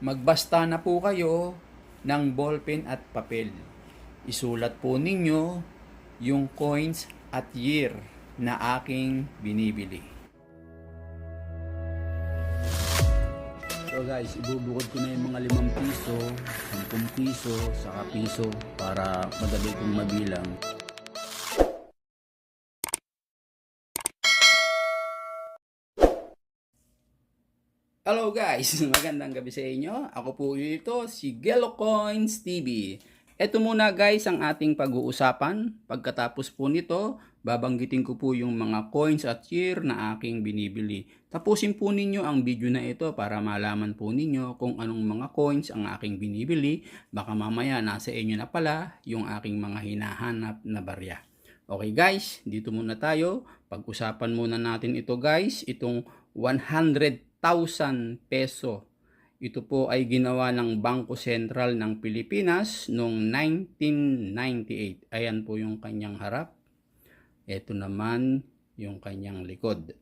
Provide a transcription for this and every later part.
Magbasta na po kayo ng ballpen at papel. Isulat po ninyo yung coins at year na aking binibili. So guys, ibubukod ko na yung mga limang piso, 10 piso, saka piso para madali kong mabilang. Hello guys! Magandang gabi sa inyo. Ako po ito, si Gelo Coins TV. Ito muna guys ang ating pag-uusapan. Pagkatapos po nito, babanggitin ko po yung mga coins at year na aking binibili. Tapusin po ninyo ang video na ito para malaman po ninyo kung anong mga coins ang aking binibili. Baka mamaya nasa inyo na pala yung aking mga hinahanap na barya. Okay guys, dito muna tayo. Pag-usapan muna natin ito guys, itong 100,000 peso. Ito po ay ginawa ng Bangko Sentral ng Pilipinas noong 1998. Ayan po yung kanyang harap. Ito naman yung kanyang likod.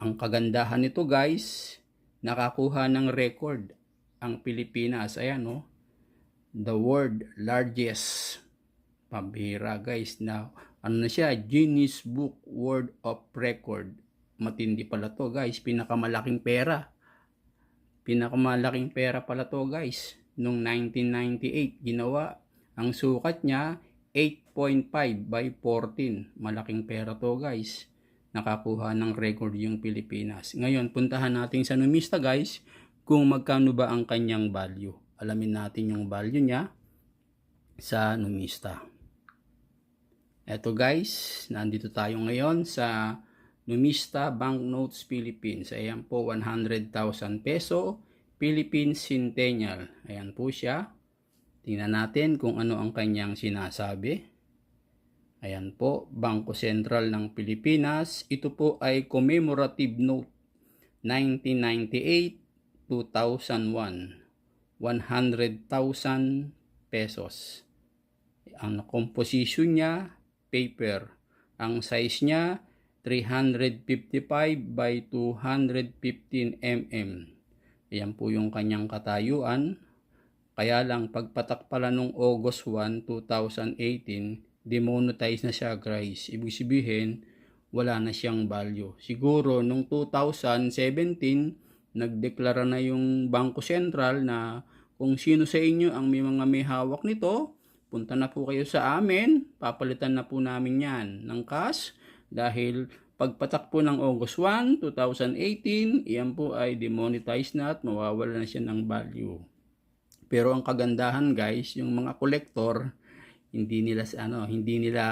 Ang kagandahan nito guys, nakakuha ng record ang Pilipinas. Ayan no, the world largest pambihira guys na ano na siya Guinness Book World of Record matindi pala to guys. Pinakamalaking pera. Pinakamalaking pera pala to guys. Nung 1998 ginawa. Ang sukat niya 8.5 by 14 malaking pera to guys. Nakakuha ng record yung Pilipinas. Ngayon puntahan natin sa numista guys kung magkano ba ang kanyang value. Alamin natin yung value niya sa numista. Eto guys, nandito tayo ngayon sa Numista Banknotes Philippines. Ayan po, 100,000 peso, Philippine Centennial. Ayan po siya. Tingnan natin kung ano ang kanyang sinasabi. Ayan po, Bangko Sentral ng Pilipinas. Ito po ay commemorative note 1998, 2001. 100,000 pesos. Ang composition niya, paper. Ang size niya 355 by 215 mm. Ayan po yung kanyang katayuan. Kaya lang pagpatak pala nung August 1, 2018, demonetize na siya guys. Ibig sabihin, wala na siyang value. Siguro nung 2017, nagdeklara na yung Bangko Sentral na kung sino sa inyo ang may mga may hawak nito, punta na po kayo sa amin, papalitan na po namin yan ng cash dahil pagpatak po ng August 1, 2018, iyan po ay demonetized na at mawawala na siya ng value. Pero ang kagandahan guys, yung mga collector, hindi nila ano, hindi nila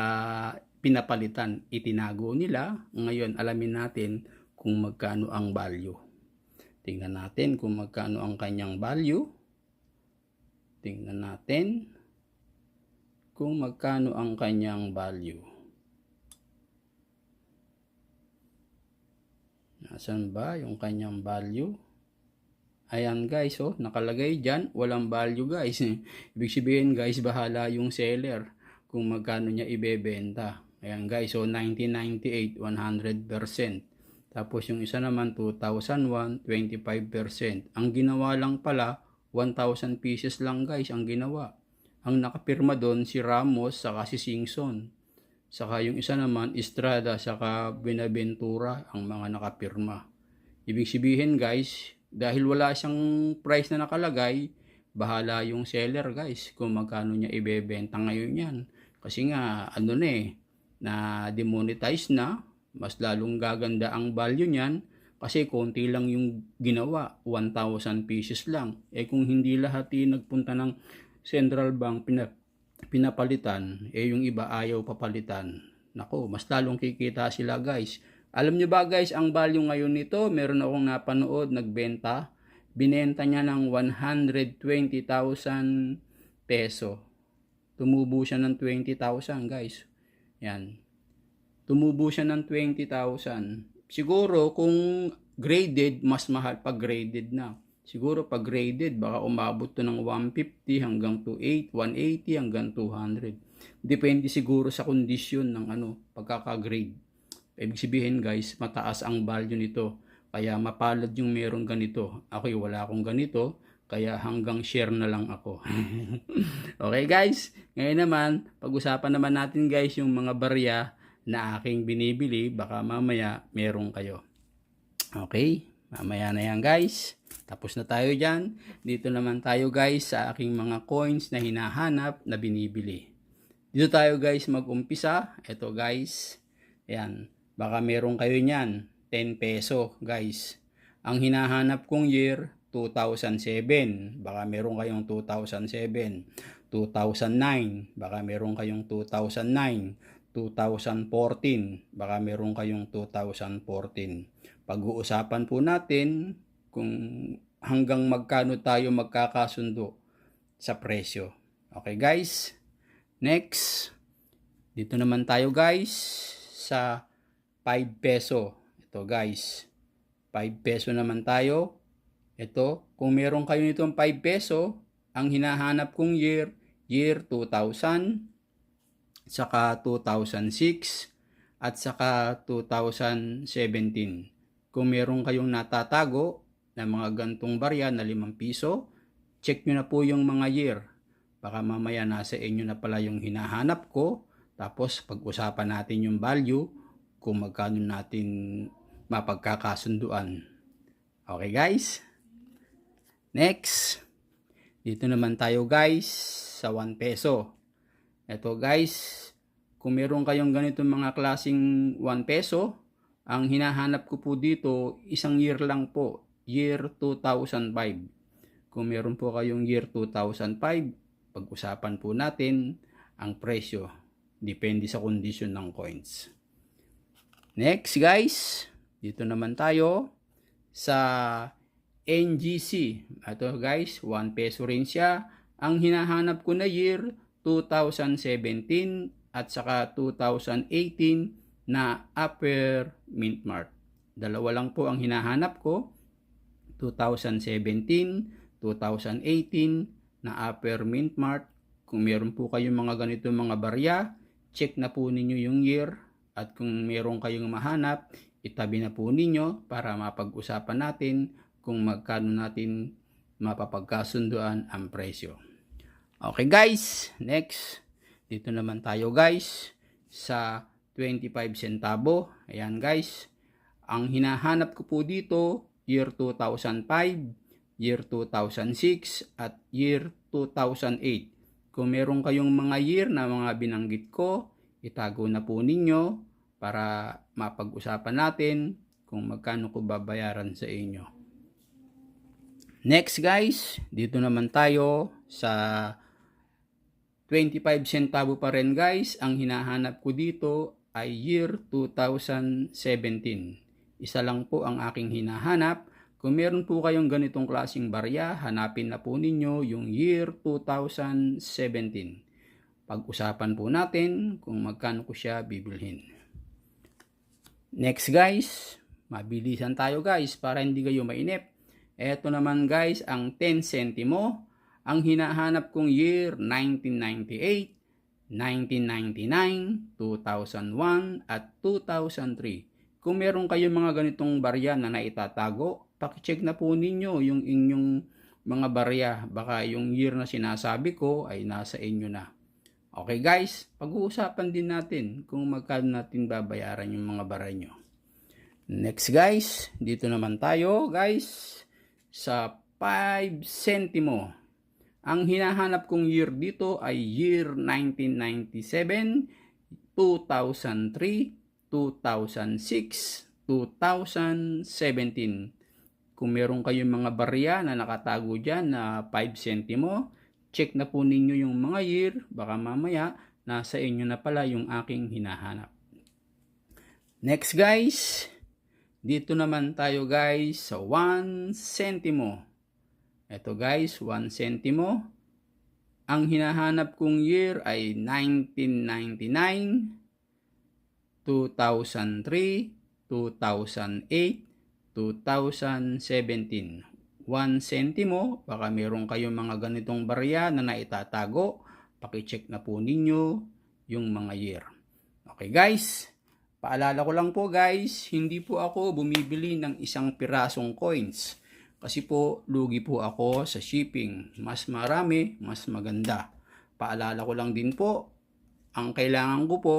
pinapalitan, itinago nila. Ngayon, alamin natin kung magkano ang value. Tingnan natin kung magkano ang kanyang value. Tingnan natin kung magkano ang kanyang value. Nasaan ba yung kanyang value? Ayan guys, oh, nakalagay dyan, walang value guys. Ibig sabihin guys, bahala yung seller kung magkano niya ibebenta. Ayan guys, so 1998, 100%. Tapos yung isa naman, 2001, 25%. Ang ginawa lang pala, 1,000 pieces lang guys ang ginawa. Ang nakapirma doon si Ramos saka si Singson. Saka yung isa naman, Estrada saka Benaventura ang mga nakapirma. Ibig sabihin guys, dahil wala siyang price na nakalagay, bahala yung seller guys kung magkano niya ibebenta ngayon yan. Kasi nga, ano na eh, na demonetize na, mas lalong gaganda ang value niyan kasi konti lang yung ginawa, 1,000 pieces lang. Eh kung hindi lahat yung nagpunta ng central bank pina, pinapalitan, eh yung iba ayaw papalitan. Nako, mas lalong kikita sila guys. Alam nyo ba guys, ang value ngayon nito, meron akong napanood, nagbenta. Binenta niya ng 120,000 peso. Tumubo siya ng 20,000 guys. Yan. Tumubo siya ng 20,000. Siguro kung graded, mas mahal pag graded na. Siguro pag graded, baka umabot to ng 150 hanggang 28, 180 hanggang 200. Depende siguro sa kondisyon ng ano, pagkaka-grade. Ibig sabihin guys, mataas ang value nito. Kaya mapalad yung meron ganito. Ako wala akong ganito. Kaya hanggang share na lang ako. okay guys, ngayon naman, pag-usapan naman natin guys yung mga barya na aking binibili. Baka mamaya meron kayo. Okay, mamaya na yan guys. Tapos na tayo dyan. Dito naman tayo guys sa aking mga coins na hinahanap na binibili. Dito tayo guys mag-umpisa. Ito guys. Ayan. Baka meron kayo niyan. 10 peso guys. Ang hinahanap kong year, 2007. Baka meron kayong 2007. 2009. Baka meron kayong 2009. 2014. Baka meron kayong 2014. Pag-uusapan po natin kung hanggang magkano tayo magkakasundo sa presyo. Okay guys? Next. Dito naman tayo guys sa 5 peso. Ito guys. 5 peso naman tayo. Ito, kung meron kayo nitong 5 peso, ang hinahanap kong year, year 2000, saka 2006, at saka 2017. Kung meron kayong natatago na mga gantong barya na 5 piso, check nyo na po yung mga year. Baka mamaya nasa inyo na pala yung hinahanap ko, tapos pag-usapan natin yung value kung magkano natin mapagkakasunduan. Okay guys? Next, dito naman tayo guys sa 1 peso. Ito guys, kung meron kayong ganitong mga klasing 1 peso, ang hinahanap ko po dito, isang year lang po, year 2005. Kung meron po kayong year 2005, pag-usapan po natin ang presyo. Depende sa condition ng coins. Next guys, dito naman tayo sa NGC. Ito guys, 1 peso rin siya. Ang hinahanap ko na year, 2017 at saka 2018 na Upper Mint Mart. Dalawa lang po ang hinahanap ko. 2017, 2018 na Upper Mint Mart. Kung meron po kayong mga ganito mga barya, check na po ninyo yung year. At kung meron kayong mahanap, itabi na po ninyo para mapag-usapan natin kung magkano natin mapapagkasunduan ang presyo. Okay guys, next. Dito naman tayo guys sa 25 centavo. Ayan guys. Ang hinahanap ko po dito, year 2005, year 2006, at year 2008. Kung meron kayong mga year na mga binanggit ko, itago na po ninyo para mapag-usapan natin kung magkano ko babayaran sa inyo. Next guys, dito naman tayo sa 25 centavo pa rin guys. Ang hinahanap ko dito ay year 2017. Isa lang po ang aking hinahanap. Kung meron po kayong ganitong klaseng barya, hanapin na po ninyo yung year 2017. Pag-usapan po natin kung magkano ko siya bibilhin. Next guys, mabilisan tayo guys para hindi kayo mainip. Ito naman guys ang 10 centimo. Ang hinahanap kong year 1998, 1999, 2001 at 2003. Kung meron kayong mga ganitong barya na naitatago, pakicheck na po ninyo yung inyong mga barya. Baka yung year na sinasabi ko ay nasa inyo na. Okay guys, pag-uusapan din natin kung magkano natin babayaran yung mga barya nyo. Next guys, dito naman tayo guys sa 5 centimo. Ang hinahanap kong year dito ay year 1997, 2003, 2006, 2017. Kung meron kayong mga barya na nakatago dyan na 5 centimo, check na po ninyo yung mga year. Baka mamaya, nasa inyo na pala yung aking hinahanap. Next guys, dito naman tayo guys sa 1 centimo. Ito guys, 1 centimo. Ang hinahanap kong year ay 1999, 2003, 2008, 2017. 1 centimo, baka meron kayong mga ganitong barya na naitatago. Pakicheck na po ninyo yung mga year. Okay guys, Paalala ko lang po guys, hindi po ako bumibili ng isang pirasong coins. Kasi po, lugi po ako sa shipping. Mas marami, mas maganda. Paalala ko lang din po, ang kailangan ko po,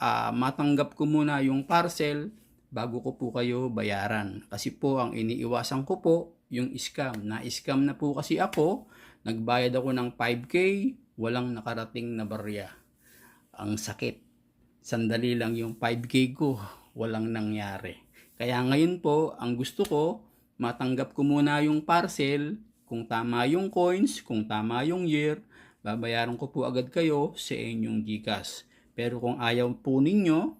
ah, matanggap ko muna yung parcel bago ko po kayo bayaran. Kasi po, ang iniiwasan ko po, yung scam. Na-scam na po kasi ako, nagbayad ako ng 5K, walang nakarating na barya. Ang sakit. Sandali lang yung 5K ko, walang nangyari. Kaya ngayon po, ang gusto ko, matanggap ko muna yung parcel, kung tama yung coins, kung tama yung year, babayaran ko po agad kayo sa inyong GCash. Pero kung ayaw po ninyo,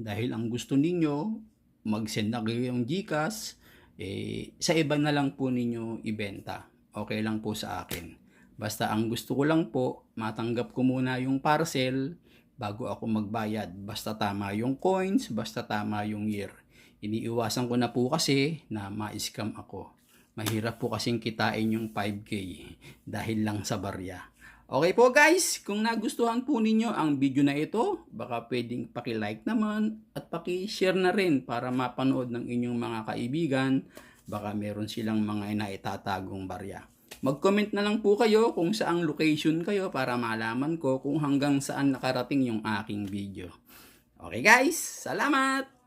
dahil ang gusto ninyo, mag-send na kayo yung GCash, eh, sa iba na lang po ninyo ibenta. Okay lang po sa akin. Basta ang gusto ko lang po, matanggap ko muna yung parcel bago ako magbayad. Basta tama yung coins, basta tama yung year. Iniiwasan ko na po kasi na ma-scam ako. Mahirap po kasing kitain yung 5K dahil lang sa barya. Okay po guys, kung nagustuhan po ninyo ang video na ito, baka pwedeng paki-like naman at paki-share na rin para mapanood ng inyong mga kaibigan. Baka meron silang mga inaitatagong barya. Mag-comment na lang po kayo kung saang location kayo para malaman ko kung hanggang saan nakarating yung aking video. Okay guys, salamat!